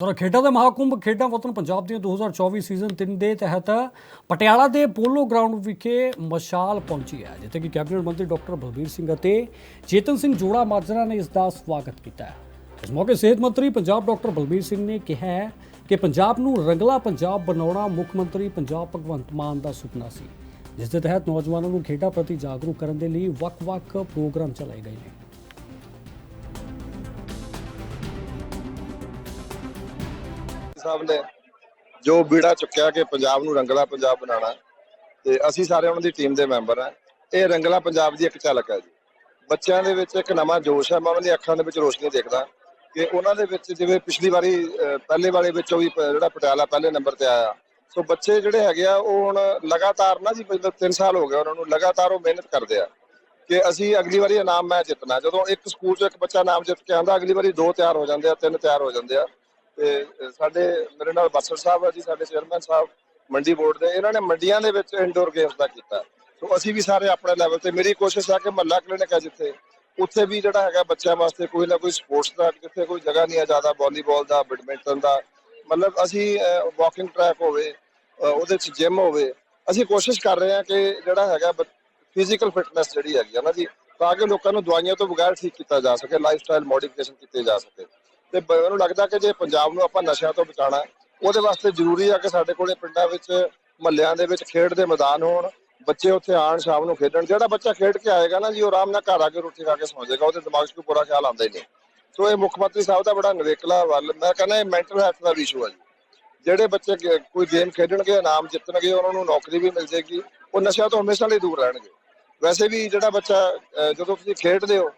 ਤੋ ਖੇਡਾਂ ਦਾ ਮਹਾਕੁੰਭ ਖੇਡਾਂ ਵਤਨ ਪੰਜਾਬ ਦੀਆਂ 2024 ਸੀਜ਼ਨ 3 ਦੇ ਤਹਿਤ ਪਟਿਆਲਾ ਦੇ ਪੋਲੋ ਗਰਾਊਂਡ ਵਿਖੇ ਮਸ਼ਾਲ ਪਹੁੰਚੀ ਹੈ, ਜਿੱਥੇ ਕਿ ਕੈਬਨਿਟ ਮੰਤਰੀ ਡਾਕਟਰ ਬਲਬੀਰ ਸਿੰਘ ਅਤੇ ਚੇਤਨ ਸਿੰਘ ਜੋੜਾ ਮਾਜਰਾ ਨੇ ਇਸ ਦਾ ਸਵਾਗਤ ਕੀਤਾ ਹੈ। ਇਸ ਮੌਕੇ ਸਿਹਤ ਮੰਤਰੀ ਪੰਜਾਬ ਡਾਕਟਰ ਬਲਬੀਰ ਸਿੰਘ ਨੇ ਕਿਹਾ ਕਿ ਪੰਜਾਬ ਨੂੰ ਰੰਗਲਾ ਪੰਜਾਬ ਬਣਾਉਣਾ ਮੁੱਖ ਮੰਤਰੀ ਪੰਜਾਬ ਭਗਵੰਤ ਮਾਨ ਦਾ ਸੁਪਨਾ ਸੀ, ਜਿਸ ਦੇ ਤਹਿਤ ਨੌਜਵਾਨਾਂ ਨੂੰ ਖੇਡਾਂ ਪ੍ਰਤੀ ਜਾਗਰੂਕ ਕਰਨ ਦੇ ਲਈ ਵੱਖ-ਵੱਖ ਪ੍ਰੋਗਰਾਮ ਚਲਾਏ ਗਏ ਨੇ। ਸਾਹਿਬ ਨੇ ਜੋ ਬੀੜਾ ਚੁੱਕਿਆ ਕਿ ਪੰਜਾਬ ਨੂੰ ਰੰਗਲਾ ਪੰਜਾਬ ਬਣਾਉਣਾ ਤੇ ਅਸੀਂ ਸਾਰੇ ਉਹਨਾਂ ਦੀ ਟੀਮ ਦੇ ਮੈਂਬਰ ਆ ਇਹ ਰੰਗਲਾ ਪੰਜਾਬ ਦੀ ਇੱਕ ਝਲਕ ਹੈ ਜੀ। ਬੱਚਿਆਂ ਦੇ ਵਿੱਚ ਇੱਕ ਨਵਾਂ ਜੋਸ਼ ਹੈ। ਮੈਂ ਉਹਨਾਂ ਦੀ ਅੱਖਾਂ ਦੇ ਵਿੱਚ ਰੋਸ਼ਨੀ ਦੇਖਦਾ ਕਿ ਉਹਨਾਂ ਦੇ ਵਿੱਚ ਜਿਵੇਂ ਪਿਛਲੀ ਵਾਰੀ ਪਹਿਲੇ ਵਾਲੇ ਵਿੱਚੋਂ ਵੀ ਜਿਹੜਾ ਪਟਿਆਲਾ ਪਹਿਲੇ ਨੰਬਰ ਤੇ ਆਇਆ। ਸੋ ਬੱਚੇ ਜਿਹੜੇ ਹੈਗੇ ਆ, ਉਹ ਹੁਣ ਲਗਾਤਾਰ ਨਾ ਜੀ ਮਤਲਬ 3 ਸਾਲ ਹੋ ਗਏ ਉਹਨਾਂ ਨੂੰ, ਲਗਾਤਾਰ ਉਹ ਮਿਹਨਤ ਕਰਦੇ ਆ ਕਿ ਅਸੀਂ ਅਗਲੀ ਵਾਰੀ ਇਨਾਮ ਮੈਚ ਜਿੱਤਣਾ। ਜਦੋਂ ਇੱਕ ਸਕੂਲ 'ਚ ਇੱਕ ਬੱਚਾ ਨਾਮ ਜਿੱਤ ਕੇ ਆਂਦਾ ਅਗਲੀ ਵਾਰੀ ਦੋ ਤਿਆਰ ਹੋ ਜਾਂਦੇ ਆ, ਤਿੰਨ ਤਿਆਰ ਹੋ ਜਾਂਦੇ ਆ। ਤੇ ਸਾਡੇ, ਮੇਰੇ ਨਾਲ ਬਾਸਰ ਸਾਹਿਬ ਆ ਜੀ, ਸਾਡੇ ਚੇਅਰਮੈਨ ਸਾਹਿਬ, ਮੰਡੀ ਬੋਰਡ ਦੇ, ਇਹਨਾਂ ਨੇ ਮੰਡੀਆਂ ਦੇ ਵਿੱਚ ਇਨਡੋਰ ਗੇਮਸ ਦਾ ਕੀਤਾ। ਸੋ ਅਸੀਂ ਵੀ ਸਾਰੇ ਆਪਣੇ ਲੈਵਲ ਤੇ, ਮੇਰੀ ਕੋਸ਼ਿਸ਼ ਹੈ ਕਿ ਮਹੱਲਾ ਕਲੀਨਿਕ ਹੈ ਜਿੱਥੇ, ਉੱਥੇ ਵੀ ਜਿਹੜਾ ਹੈਗਾ ਬੱਚਿਆਂ ਵਾਸਤੇ ਕੋਈ ਨਾ ਕੋਈ ਸਪੋਰਟਸ ਦਾ, ਜਿੱਥੇ ਕੋਈ ਜਗ੍ਹਾ ਨਹੀਂ ਹੈ ਜ਼ਿਆਦਾ ਵਾਲੀਬਾਲ ਦਾ ਬੈਡਮਿੰਟਨ ਦਾ। ਮਤਲਬ ਅਸੀਂ ਵਾਕਿੰਗ ਟਰੈਕ ਹੋਵੇ ਉਹਦੇ ਚ ਜਿਮ ਹੋਵੇ, ਅਸੀਂ ਕੋਸ਼ਿਸ਼ ਕਰ ਰਹੇ ਹਾਂ ਕਿ ਜਿਹੜਾ ਹੈਗਾ ਫਿਜ਼ੀਕਲ ਫਿਟਨੈਸ ਜਿਹੜੀ ਹੈਗੀ ਆ ਨਾ ਜੀ, ਤਾਂ ਕਿ ਲੋਕਾਂ ਨੂੰ ਦਵਾਈਆਂ ਤੋਂ ਬਗੈਰ ਠੀਕ ਕੀਤਾ ਜਾ ਸਕੇ ਲਾਈਫ ਸਟਾਈਲ ਮੋਡੀਫਿਕੇਸ਼ਨ ਕੀਤੇ ਜਾ ਸਕੇ। ਤੇ ਬ- ਮੈਨੂੰ ਲੱਗਦਾ ਕਿ ਜੇ ਪੰਜਾਬ ਨੂੰ ਆਪਾਂ ਨਸ਼ਿਆਂ ਤੋਂ ਬਚਾਉਣਾ ਉਹਦੇ ਵਾਸਤੇ ਜ਼ਰੂਰੀ ਆ ਕਿ ਸਾਡੇ ਕੋਲੇ ਪਿੰਡਾਂ ਵਿੱਚ, ਮਹੱਲਿਆਂ ਦੇ ਵਿੱਚ ਖੇਡ ਦੇ ਮੈਦਾਨ ਹੋਣ, ਬੱਚੇ ਉੱਥੇ ਆਣ ਸ਼ਾਮ ਨੂੰ ਖੇਡਣ। ਜਿਹੜਾ ਬੱਚਾ ਖੇਡ ਕੇ ਆਏਗਾ ਨਾ ਜੀ, ਉਹ ਆਰਾਮ ਨਾਲ ਘਰ ਆ ਕੇ ਰੋਟੀ ਖਾ ਕੇ ਸੌਂ ਜਾਏਗਾ, ਉਹਦੇ ਦਿਮਾਗ 'ਚ ਕੋਈ ਬੁਰਾ ਖਿਆਲ ਆਉਂਦਾ ਹੀ ਨਹੀਂ। ਸੋ ਇਹ ਮੁੱਖ ਮੰਤਰੀ ਸਾਹਿਬ ਦਾ ਬੜਾ ਨਵੇਕਲਾ ਵੱਲ, ਮੈਂ ਕਹਿੰਦਾ ਇਹ ਮੈਂਟਲ ਹੈਲਥ ਦਾ ਇਸ਼ੂ ਹੈ ਜੀ। ਜਿਹੜੇ ਬੱਚੇ ਗੇ- ਕੋਈ ਗੇਮ ਖੇਡਣਗੇ, ਇਨਾਮ ਜਿੱਤਣਗੇ, ਉਹਨਾਂ ਨੂੰ ਨੌਕਰੀ ਵੀ ਮਿਲ ਜੇਗੀ ਉਹ ਨਸ਼ਿਆਂ ਤੋਂ ਹਮੇਸ਼ਾ ਲਈ ਦੂਰ ਰਹਿਣਗੇ। ਵੈਸੇ ਵੀ ਜਿਹੜਾ ਬੱਚਾ ਜਦੋਂ ਤੁਸੀਂ ਖੇਡਦੇ ਹੋ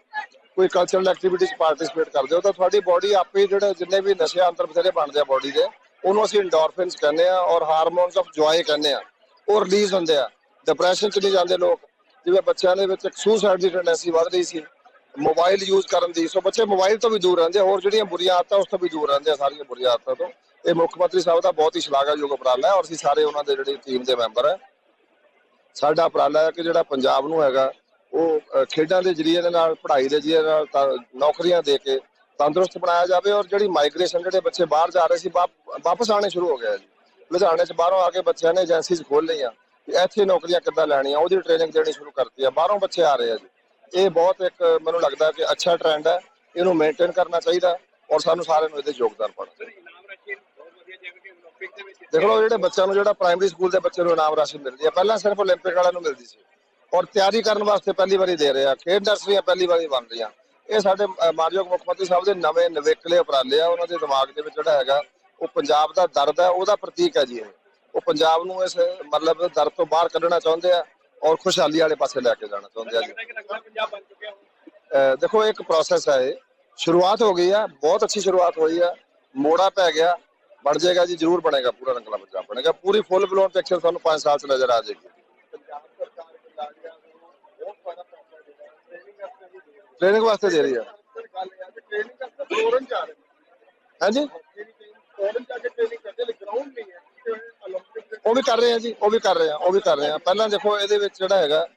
ਕੋਈ ਕਲਚਰਲ ਐਕਟੀਵਿਟੀ 'ਚ ਪਾਰਟਿਸਿਪੇਟ ਕਰਦੇ ਹੋ, ਤਾਂ ਤੁਹਾਡੀ ਬਾਡੀ ਆਪੇ ਹੀ ਜਿਹੜੇ ਜਿੰਨੇ ਵੀ ਨਸ਼ੇ ਅੰਦਰ ਬਥੇਰੇ ਬਣਦੇ ਆ ਬਾਡੀ ਦੇ, ਉਹਨੂੰ ਅਸੀਂ ਇੰਡੋਰਫਿਨਸ ਕਹਿੰਦੇ ਆ ਔਰ ਹਾਰਮੋਨਸ ਆਫ ਜੋਏ ਕਹਿੰਦੇ ਆ, ਉਹ ਰਿਲੀਜ਼ ਹੁੰਦੇ ਆ। ਡਿਪਰੈਸ਼ਨ 'ਚ ਨਹੀਂ ਜਾਂਦੇ ਲੋਕ, ਜਿਵੇਂ ਬੱਚਿਆਂ ਦੇ ਵਿੱਚ ਇੱਕ ਸੁਸਾਈਡ ਦੀ ਟੈਂਡੈਂਸੀ ਵੱਧ ਰਹੀ ਸੀ ਮੋਬਾਈਲ ਯੂਜ਼ ਕਰਨ ਦੀ, ਸੋ ਬੱਚੇ ਮੋਬਾਈਲ ਤੋਂ ਵੀ ਦੂਰ ਰਹਿੰਦੇ ਹੋਰ ਜਿਹੜੀਆਂ ਬੁਰੀਆਂ ਆਦਤਾਂ ਉਸ ਤੋਂ ਵੀ ਦੂਰ ਰਹਿੰਦੇ ਆ, ਸਾਰੀਆਂ ਬੁਰੀਆਂ ਆਦਤਾਂ ਤੋਂ। ਇਹ ਮੁੱਖ ਮੰਤਰੀ ਸਾਹਿਬ ਦਾ ਬਹੁਤ ਹੀ ਸ਼ਲਾਘਾਯੋਗ ਉਪਰਾਲਾ ਹੈ ਔਰ ਅਸੀਂ ਸਾਰੇ ਉਹਨਾਂ ਦੇ ਜਿਹੜੇ ਟੀਮ ਦੇ ਮੈਂਬਰ ਹੈ ਸਾਡਾ ਉਪਰਾਲਾ ਹੈ ਕਿ ਜਿਹੜਾ ਪੰਜਾਬ ਨੂੰ ਹੈਗਾ ਉਹ ਅ, ਖੇਡਾਂ ਦੇ ਜਰੀਏ ਦੇ ਨਾਲ ਪੜ੍ਹਾਈ ਦੇ ਜਰੀਏ ਨਾਲ ਤਾਂ ਨੌਕਰੀਆਂ ਦੇ ਕੇ ਤੰਦਰੁਸਤ ਬਣਾਇਆ ਜਾਵੇ ਔਰ ਜਿਹੜੀ ਮਾਈਗ੍ਰੇਸ਼ਨ ਜਿਹੜੇ ਬੱਚੇ ਬਾਹਰ ਜਾ ਰਹੇ ਸੀ ਵਾਪ- ਵਾਪਸ ਆਣੇ ਸ਼ੁਰੂ ਹੋ ਗਏ ਆ ਜੀ ਲੁਧਿਆਣੇ ਚ ਬਾਹਰੋਂ ਆ ਕੇ ਬੱਚਿਆਂ ਨੇ ਏਜੰਸੀਜ਼ ਖੋਲ ਲਈਆਂ ਕਿ ਇੱਥੇ ਨੌਕਰੀਆਂ ਕਿੱਦਾਂ ਲੈਣੀਆਂ ਉਹਦੀ ਟ੍ਰੇਨਿੰਗ ਦੇਣੀ ਸ਼ੁਰੂ ਕਰਤੀ ਆ ਬਾਹਰੋਂ ਬੱਚੇ ਆ ਰਹੇ ਆ ਜੀ ਇਹ ਬਹੁਤ ਇੱਕ ਮੈਨੂੰ ਲੱਗਦਾ ਕਿ ਅੱਛਾ ਟ੍ਰੈਂਡ ਹੈ ਇਹਨੂੰ ਮੇਨਟੇਨ ਕਰਨਾ ਚਾਹੀਦਾ ਔਰ ਸਾਨੂੰ ਸਾਰਿਆਂ ਨੂੰ ਇਹਦੇ 'ਚ ਯੋਗਦਾਨ ਪਾਉਣਾ ਚਾਹੀਦਾ ਦੇਖ ਲਓ ਜਿਹੜੇ ਬੱਚਿਆਂ ਨੂੰ ਜਿਹੜਾ ਪ੍ਰਾਇਮਰੀ ਸਕੂਲ ਦੇ ਬੱਚੇ ਨੂੰ ਇਨਾਮ ਰਾਸ਼ੀ ਮਿਲਦੀ ਹੈ ਪਹਿਲਾਂ ਸਿਰਫ 올림픽 ਵਾਲਿਆਂ ਨੂੰ ਮਿਲਦੀ ਸੀ ਔਰ ਤਿਆਰੀ ਕਰਨ ਵਾਸਤੇ ਪਹਿਲੀ ਵਾਰੀ ਦੇ ਰਹੇ ਆ। ਖੇਡ ਇੰਡਸਟਰੀਆਂ ਪਹਿਲੀ ਵਾਰੀ ਬਣ ਰਹੀਆਂ ਇਹ ਸਾਡੇ ਮਾਨਯੋਗ ਮੁੱਖ ਮੰਤਰੀ ਸਾਹਿਬ ਦੇ ਨਵੇਂ ਨਵੇਕਲੇ ਉਪਰਾਲੇ ਆ। ਉਹਨਾਂ ਦੇ ਦਿਮਾਗ ਦੇ ਵਿੱਚ ਜਿਹੜਾ ਹੈਗਾ, ਉਹ ਪੰਜਾਬ ਦਾ ਦਰਦ ਹੈ ਉਹਦਾ ਪ੍ਰਤੀਕ ਹੈ ਜੀ ਇਹ। ਉਹ ਪੰਜਾਬ ਨੂੰ ਇਸ ਮਤਲਬ ਦਰਦ ਤੋਂ ਬਾਹਰ ਕੱਢਣਾ ਚਾਹੁੰਦੇ ਆ ਔਰ ਖੁਸ਼ਹਾਲੀ ਵਾਲੇ ਪਾਸੇ ਲੈ ਕੇ ਜਾਣਾ ਚਾਹੁੰਦੇ ਆ ਜੀ। ਦੇਖੋ ਇੱਕ ਪ੍ਰੋਸੈਸ ਹੈ ਇਹ। ਸ਼ੁਰੂਆਤ ਹੋ ਗਈ ਆ, ਬਹੁਤ ਅੱਛੀ ਸ਼ੁਰੂਆਤ ਹੋਈ ਆ। ਮੋੜਾ ਪੈ ਗਿਆ, ਬਣ ਜਾਏਗਾ ਜੀ, ਜ਼ਰੂਰ ਬਣੇਗਾ ਪੂਰਾ ਰੰਗਲਾ ਪੰਜਾਬ, ਬਣੇਗਾ। ਪੂਰੀ ਫੁੱਲ ਬਲੋਨ ਪਿਕਚਰ ਤੁਹਾਨੂੰ 5 ਸਾਲ ਚ ਨਜ਼ਰ ਆ ਜਾਏਗੀ। ਟ੍ਰੇਨਿੰਗ ਵਾਸਤੇ ਦੇ ਰਹੀ ਆ। ਹਾਂਜੀ? ਉਹ ਵੀ ਕਰ ਰਹੇ ਆ ਜੀ, ਉਹ ਵੀ ਕਰ ਰਹੇ ਆ, ਉਹ ਵੀ ਕਰ ਰਹੇ ਆ। ਪਹਿਲਾਂ ਦੇਖੋ, ਇਹਦੇ ਵਿੱਚ ਜਿਹੜਾ ਹੈਗਾ,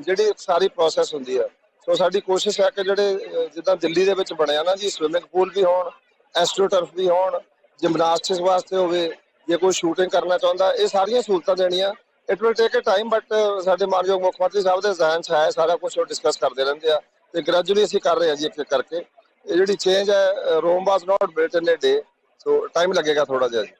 ਜਿਹੜੀ ਸਾਰੀ ਪ੍ਰੋਸੈਸ ਹੁੰਦੀ ਆ। ਸੋ ਸਾਡੀ ਕੋਸ਼ਿਸ਼ ਹੈ ਕਿ ਜਿਹੜੇ ਜਿੱਦਾਂ ਦਿੱਲੀ ਦੇ ਵਿੱਚ ਬਣਿਆ ਨਾ ਜੀ ਸਵਿਮਿੰਗ ਪੂਲ ਵੀ ਹੋਣ ਐਸਟ੍ਰੋਟਰਫ ਵੀ ਹੋਣ ਜਿਮਨਾਸਟਿਕਸ ਵਾਸਤੇ ਹੋਵੇ, ਜੇ ਕੋਈ ਸ਼ੂਟਿੰਗ ਕਰਨਾ ਚਾਹੁੰਦਾ, ਇਹ ਸਾਰੀਆਂ ਸਹੂਲਤਾਂ ਦੇਣੀਆਂ। It will take a time but ਸਾਡੇ ਮਾਨਯੋਗ ਮੁੱਖ ਮੰਤਰੀ ਸਾਹਿਬ ਦੇ ਜ਼ਿਹਨ 'ਚ ਹੈ, ਸਾਰਾ ਕੁਝ ਉਹ ਡਿਸਕਸ ਕਰਦੇ ਰਹਿੰਦੇ ਆ। ਤੇ ਗ੍ਰੈਜੂਅਲੀ ਅਸੀਂ ਕਰ ਰਹੇ ਹਾਂ ਜੀ ਇੱਕ ਇੱਕ ਕਰਕੇ। ਇਹ ਜਿਹੜੀ ਚੇਂਜ ਹੈ ਰੋਮ ਵਾਸ ਨਾਟ ਬਿਲਟ ਇਨ ਅ ਡੇ ਸੋ ਟਾਈਮ ਲੱਗੇਗਾ ਥੋੜਾ ਜਿਹਾ ਜੀ।